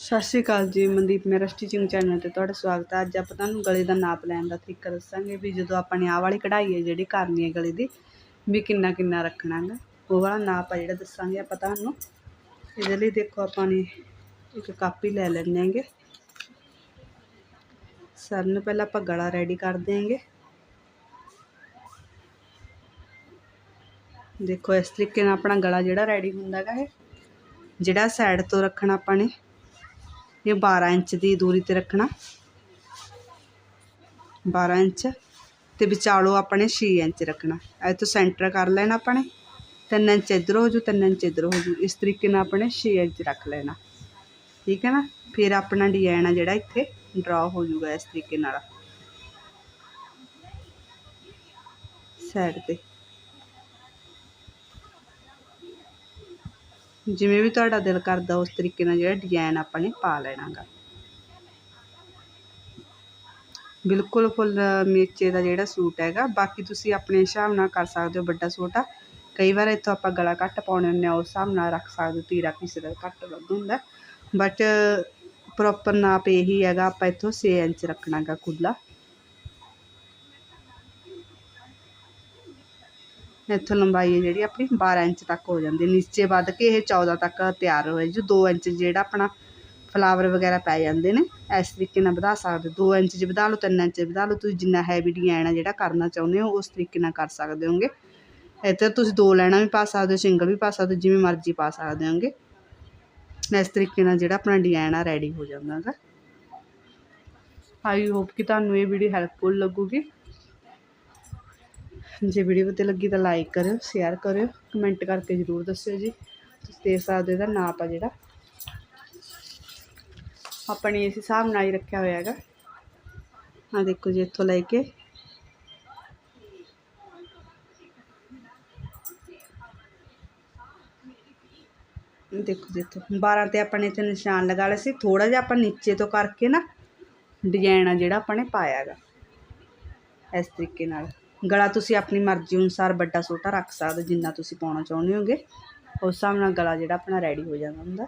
ਸਤਿ ਸ਼੍ਰੀ ਅਕਾਲ ਜੀ, ਮਨਦੀਪ ਮੇਰਾ ਸਟਿਚਿੰਗ ਚੈਨਲ ਤੇ ਤੁਹਾਡਾ ਸਵਾਗਤ ਹੈ। ਅੱਜ ਆਪਾਂ ਤੁਹਾਨੂੰ ਗਲੇ ਦਾ ਨਾਪ ਲੈਣ ਦਾ ਤਰੀਕਾ ਦੱਸਾਂਗੇ ਵੀ ਜਦੋਂ ਆਪਾਂ ਨੇ ਆਹ ਵਾਲੀ ਕਢਾਈ ਹੈ ਜਿਹੜੀ ਕਰਨੀ ਹੈ ਗਲੇ ਦੀ, ਵੀ ਕਿੰਨਾ ਕਿੰਨਾ ਰੱਖਣਾ ਹੈਗਾ, ਉਹ ਵਾਲਾ ਨਾਪ ਆ ਜਿਹੜਾ ਦੱਸਾਂਗੇ ਆਪਾਂ ਤੁਹਾਨੂੰ। ਇਹਦੇ ਲਈ ਦੇਖੋ ਆਪਾਂ ਨੇ ਇੱਕ ਕਾਪੀ ਲੈ ਲੈਣੇ ਹੈਗੇ। ਸਭ ਨੂੰ ਪਹਿਲਾਂ ਆਪਾਂ ਗਲਾ ਰੈਡੀ ਕਰ ਦੇਵਾਂਗੇ ਦੇਖੋ ਇਸ ਤਰੀਕੇ ਨਾਲ ਆਪਣਾ ਗਲਾ ਜਿਹੜਾ ਰੈਡੀ ਹੁੰਦਾ ਹੈਗਾ ਇਹ, ਜਿਹੜਾ ਸਾਈਡ ਤੋਂ ਰੱਖਣਾ ਆਪਾਂ ਨੇ। ਇਹ 12 ਇੰਚ ਦੀ ਦੂਰੀ ਤੇ ਰੱਖਣਾ। 12 ਇੰਚ। ਤੇ ਵਿਚਾਲੋ ਆਪਣੇ 6 ਇੰਚ ਰੱਖਣਾ। ਇਹ ਤੋਂ ਸੈਂਟਰ ਕਰ ਲੈਣਾ ਆਪਣੇ। 3 ਇੰਚ ਇੱਧਰ ਹੋ ਜੂ 3 ਇੰਚ ਇੱਧਰ ਹੋ ਜੂ। ਇਸ ਤਰੀਕੇ ਨਾਲ ਆਪਣੇ 6 ਇੰਚ ਰੱਖ ਲੈਣਾ। ਠੀਕ ਹੈ ਨਾ? ਫਿਰ ਆਪਣਾ ਡਿਜ਼ਾਈਨ ਆ ਜਿਹੜਾ ਇੱਥੇ ਡਰਾ ਹੋ ਜੂਗਾ ਇਸ ਤਰੀਕੇ ਨਾਲ। ਸਾਈਡ ਤੇ। ਜਿਵੇਂ ਵੀ ਤੁਹਾਡਾ ਦਿਲ ਕਰਦਾ ਉਸ ਤਰੀਕੇ ਨਾਲ ਜਿਹੜਾ ਡਿਜ਼ਾਈਨ ਆਪਾਂ ਨੇ ਪਾ ਲੈਣਾਗਾ। ਬਿਲਕੁਲ ਫੁੱਲ ਮੇਚੇ ਦਾ ਜਿਹੜਾ ਸੂਟ ਹੈਗਾ, ਬਾਕੀ ਤੁਸੀਂ ਆਪਣੇ ਹਿਸਾਬ ਨਾਲ ਕਰ ਸਕਦੇ ਹੋ ਵੱਡਾ ਛੋਟਾ ਕਈ ਵਾਰ ਇੱਥੋਂ ਆਪਾਂ ਗਲਾ ਘੱਟ ਪਾਉਣੇ ਹੁੰਦੇ ਆ, ਉਸ ਹਿਸਾਬ ਨਾਲ ਰੱਖ ਸਕਦੇ ਹੋ ਤੀਰਾ ਕਿਸੇ ਦਾ ਘੱਟ ਵੱਧ ਹੁੰਦਾ। ਬਟ ਪ੍ਰੋਪਰ ਨਾਪ ਇਹੀ ਹੈਗਾ, ਆਪਾਂ ਇੱਥੋਂ 6 ਇੰਚ ਰੱਖਣਾਗਾ ਖੁੱਲਾ ਇੱਥੋਂ ਲੰਬਾਈ ਹੈ ਜਿਹੜੀ ਆਪਣੀ 12 ਇੰਚ ਤੱਕ ਹੋ ਜਾਂਦੀ ਹੈ। ਨੀਚੇ ਵੱਧ ਕੇ ਇਹ 14 ਤੱਕ ਤਿਆਰ ਹੋਏ ਜੀ। 2 ਇੰਚ ਜਿਹੜਾ ਆਪਣਾ ਫਲਾਵਰ ਵਗੈਰਾ ਪੈ ਜਾਂਦੇ ਨੇ। ਇਸ ਤਰੀਕੇ ਨਾਲ ਵਧਾ ਸਕਦੇ ਹੋ। 2 ਇੰਚ ਚ ਵਧਾ ਲਓ 3 ਇੰਚ ਵਧਾ ਲਓ। ਤੁਸੀਂ ਜਿੰਨਾ ਹੈਵੀ ਡਿਜ਼ਾਈਨ ਆ ਜਿਹੜਾ ਕਰਨਾ ਚਾਹੁੰਦੇ ਹੋ, ਉਸ ਤਰੀਕੇ ਨਾਲ ਕਰ ਸਕਦੇ ਹੋਗੇ। ਇੱਥੇ ਤੁਸੀਂ ਦੋ ਲੈਣਾ ਵੀ ਪਾ ਸਕਦੇ ਹੋ, ਸਿੰਗਲ ਵੀ ਪਾ ਸਕਦੇ ਹੋ, ਜਿਵੇਂ ਮਰਜ਼ੀ ਪਾ ਸਕਦੇ ਹੋਗੇ। ਇਸ ਤਰੀਕੇ ਨਾਲ ਜਿਹੜਾ ਆਪਣਾ ਡਿਜ਼ਾਈਨ ਆ ਰੈਡੀ ਹੋ ਜਾਂਦਾ ਹੈਗਾ। ਆਈ ਹੋਪ ਕਿ ਤੁਹਾਨੂੰ ਇਹ ਵੀਡੀਓ ਹੈਲਪਫੁਲ ਲੱਗੂਗੀ। ਜੇ ਵੀਡੀਓ ਵਧੀਆ ਲੱਗੀ ਤਾਂ ਲਾਈਕ ਕਰਿਓ ਸ਼ੇਅਰ ਕਰਿਓ ਕਮੈਂਟ ਕਰਕੇ ਜ਼ਰੂਰ ਦੱਸਿਓ ਜੀ। ਤੁਸੀਂ ਦੇਖ ਸਕਦੇ ਹੋ ਇਹਦਾ ਨਾਪ ਆ ਜਿਹੜਾ। ਆਪਣੇ ਇਸ ਹਿਸਾਬ ਨਾਲ ਹੀ ਰੱਖਿਆ ਹੋਇਆ ਹੈਗਾ। ਆ ਦੇਖੋ ਜੀ ਇੱਥੋਂ ਲੈ ਕੇ। ਦੇਖੋ ਜੀ ਇੱਥੋਂ। 12 ਤੇ ਆਪਾਂ ਨੇ ਇੱਥੇ ਨਿਸ਼ਾਨ ਲਗਾ ਲਿਆ ਸੀ। ਥੋੜਾ ਜਿਹਾ ਆਪਾਂ ਨੀਚੇ ਤੋਂ ਕਰਕੇ ਨਾ ਡਿਜ਼ਾਈਨ ਆ ਜਿਹੜਾ ਆਪਾਂ ਨੇ ਪਾਇਆ ਹੈਗਾ। ਇਸ ਤਰੀਕੇ ਨਾਲ। ਗਲਾ ਤੁਸੀਂ ਆਪਣੀ ਮਰਜ਼ੀ ਅਨੁਸਾਰ ਵੱਡਾ ਛੋਟਾ ਰੱਖ ਸਕਦੇ ਜਿੰਨਾ ਤੁਸੀਂ ਪਾਉਣਾ ਚਾਹੁੰਦੇ ਹੋਗੇ, ਉਸ ਹਿਸਾਬ ਨਾਲ ਗਲਾ ਜਿਹੜਾ ਆਪਣਾ ਰੈਡੀ ਹੋ ਜਾਂਦਾ ਹੁੰਦਾ।